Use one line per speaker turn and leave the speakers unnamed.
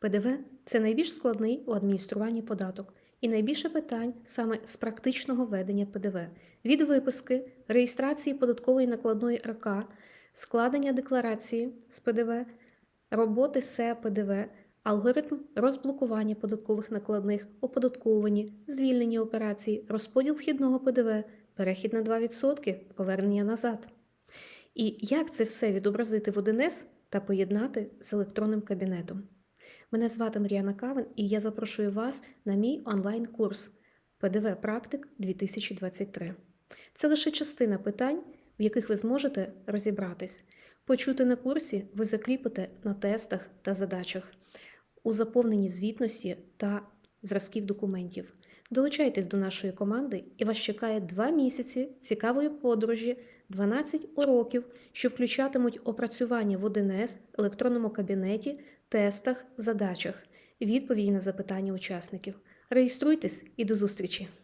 ПДВ це найбільш складний у адмініструванні податок і найбільше питань саме з практичного ведення ПДВ від виписки, реєстрації податкової накладної РК, складення декларації з ПДВ, роботи СЕ ПДВ, алгоритм розблокування податкових накладних, оподатковувані, звільнені операції, розподіл вхідного ПДВ, перехід на 2%, повернення назад. І як це все відобразити в 1С та поєднати з електронним кабінетом? Мене звати Мар'яна Кавен, і я запрошую вас на мій онлайн-курс ПДВ Практик 2023. Це лише частина питань, в яких ви зможете розібратись. Почути на курсі ви закріпите на тестах та задачах, у заповненні звітності та зразків документів. Долучайтесь до нашої команди, і вас чекає 2 місяці цікавої подорожі, 12 уроків, що включатимуть опрацювання в 1С, електронному кабінеті, тестах, задачах, відповіді на запитання учасників. Реєструйтесь і до зустрічі!